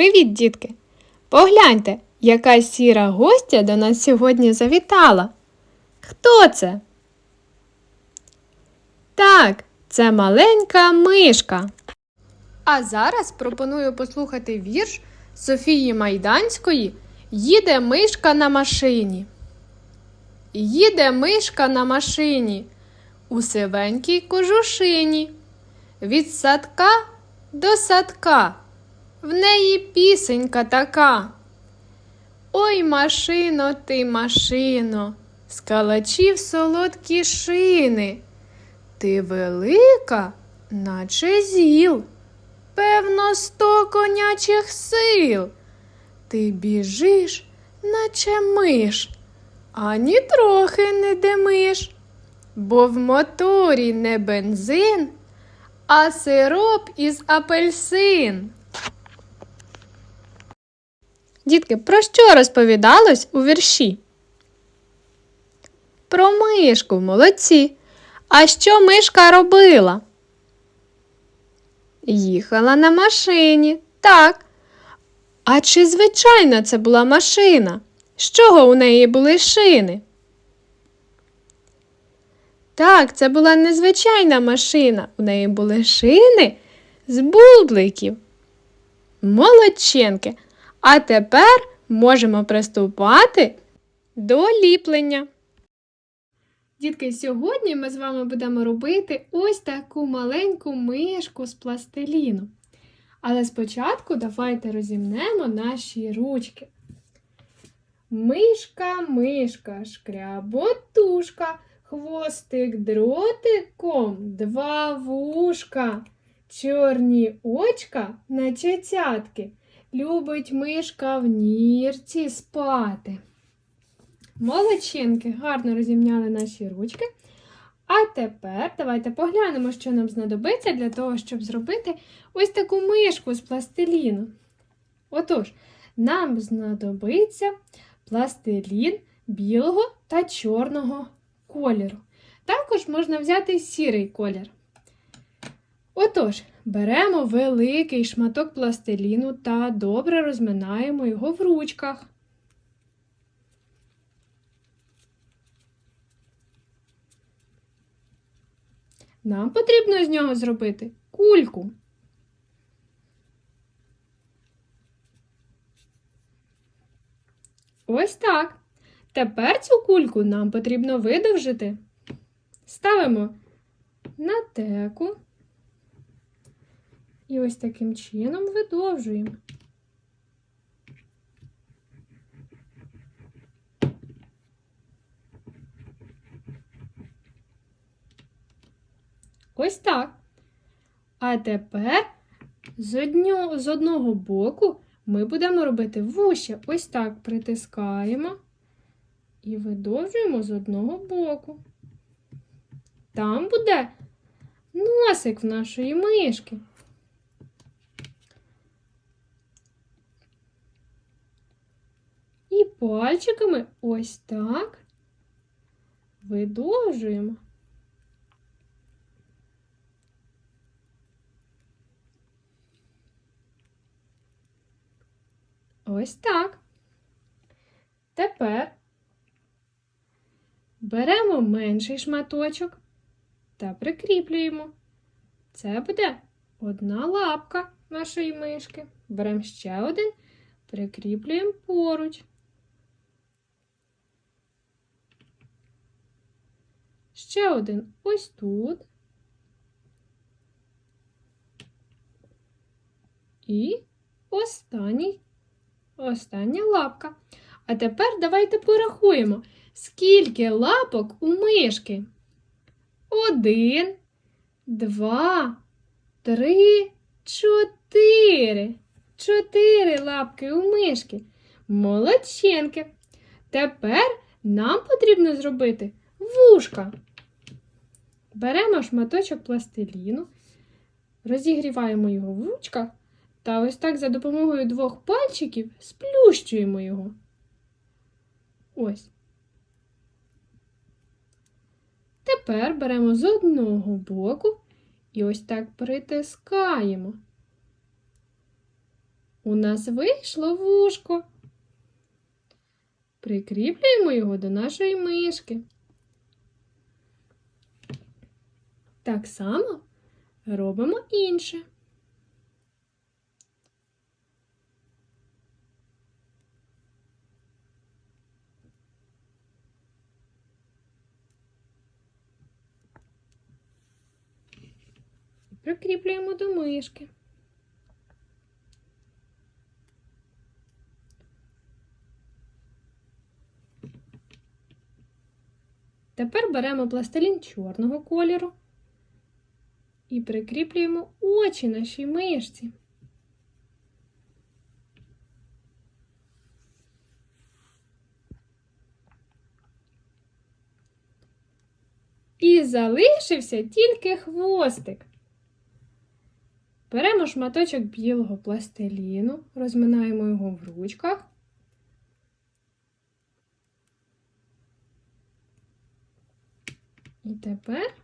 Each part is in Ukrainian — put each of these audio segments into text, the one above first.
Привіт, дітки! Погляньте, яка сіра гостя до нас сьогодні завітала. Хто це? Так, це маленька мишка. А зараз пропоную послухати вірш Софії Майданської Їде мишка на машині. Їде мишка на машині у сивенькій кожушині. Від садка до садка. В неї пісенька така. Ой, машино, ти машино, з калачів солодкі шини. Ти велика, наче зіл, певно, сто конячих сил. Ти біжиш, наче миш, ані трохи не димиш, бо в моторі не бензин, а сироп із апельсин. Дітки, про що розповідалось у вірші? Про мишку, молодці. А що мишка робила? Їхала на машині. Так. А чи звичайна це була машина? З чого у неї були шини? Так, це була незвичайна машина. У неї були шини з бубликів. Молодченки. А тепер можемо приступати до ліплення. Дітки, сьогодні ми з вами будемо робити ось таку маленьку мишку з пластиліну. Але спочатку давайте розімнемо наші ручки. Мишка, мишка, шкряботушка, хвостик дротиком, два вушка, чорні очка, наче цятки. Любить мишка в нірці спати. Молодчинки, гарно розімняли наші ручки. А тепер давайте поглянемо, що нам знадобиться для того, щоб зробити ось таку мишку з пластиліну. Отож, нам знадобиться пластилін білого та чорного кольору. Також можна взяти сірий колір. Отож, беремо великий шматок пластиліну та добре розминаємо його в ручках. Нам потрібно з нього зробити кульку. Ось так. Тепер цю кульку нам потрібно видовжити. Ставимо на теку. І ось таким чином видовжуємо. Ось так. А тепер з, одного боку ми будемо робити вуші. Ось так притискаємо і видовжуємо з одного боку. Там буде носик в нашої мишки. І пальчиками ось так видовжуємо. Ось так. Тепер беремо менший шматочок та прикріплюємо. Це буде одна лапка нашої мишки. Беремо ще один, прикріплюємо поруч. Ще один ось тут. І останній, остання лапка. А тепер давайте порахуємо, скільки лапок у мишки. Один, два, три, чотири. Чотири лапки у мишки. Молодченки. Тепер нам потрібно зробити вушка. Беремо шматочок пластиліну, розігріваємо його в ручках та ось так за допомогою двох пальчиків сплющуємо його. Ось. Тепер беремо з одного боку і ось так притискаємо. У нас вийшло вушко. Прикріплюємо його до нашої мишки. Так само робимо інше. Прикріплюємо до мишки. Тепер беремо пластилін чорного кольору і прикріплюємо очі нашій мишці. І залишився тільки хвостик. Беремо шматочок білого пластиліну, розминаємо його в ручках. І тепер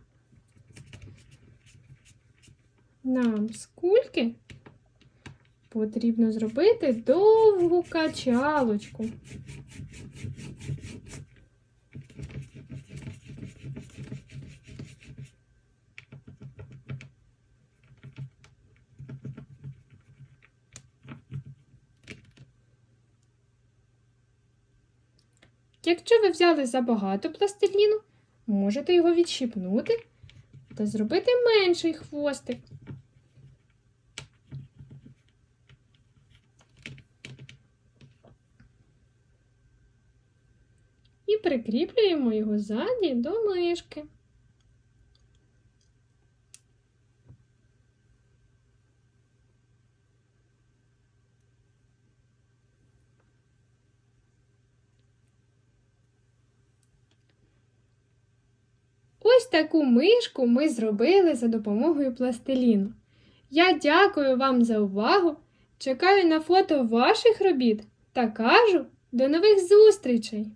нам з кульки потрібно зробити довгу качалочку. Якщо ви взяли забагато пластиліну, можете його відщипнути та зробити менший хвостик. І прикріплюємо його ззаді до мишки. Ось таку мишку ми зробили за допомогою пластиліну. Я дякую вам за увагу. Чекаю на фото ваших робіт та кажу до нових зустрічей!